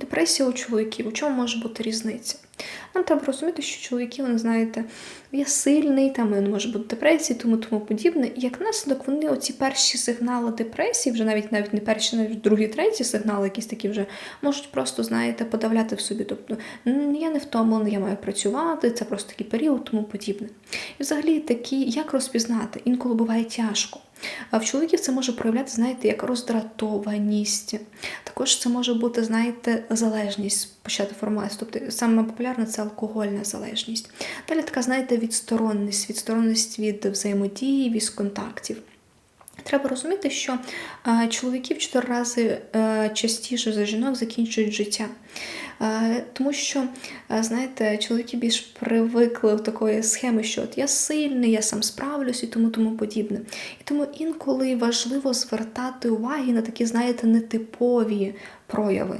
Депресія у чоловіків, у чому може бути різниця? Нам треба розуміти, що чоловіки, вони знаєте, є сильний, там він може бути депресії, тому тому подібне. І як наслідок, вони оці перші сигнали депресії, вже навіть навіть не перші, навіть другі, треті сигнали, якісь такі вже можуть просто, знаєте, подавляти в собі. Тобто я не втомлений, я маю працювати, це просто такий період, тому подібне. І взагалі такі, як розпізнати? Інколи буває тяжко. А в чоловіків це може проявляти, знаєте, як роздратованість. Також це може бути, знаєте, залежність почати формуватися. Тобто саме популярне це алкогольна залежність. Далі така, знаєте, відсторонність, відсторонність від взаємодії, від контактів. Треба розуміти, що е, чоловіки в чотири рази е, частіше за жінок закінчують життя. Е, тому що, знаєте, чоловіки більш привикли до такої схеми, що от я сильний, я сам справлюсь і тому тому подібне. І тому інколи важливо звертати уваги на такі, знаєте, нетипові прояви.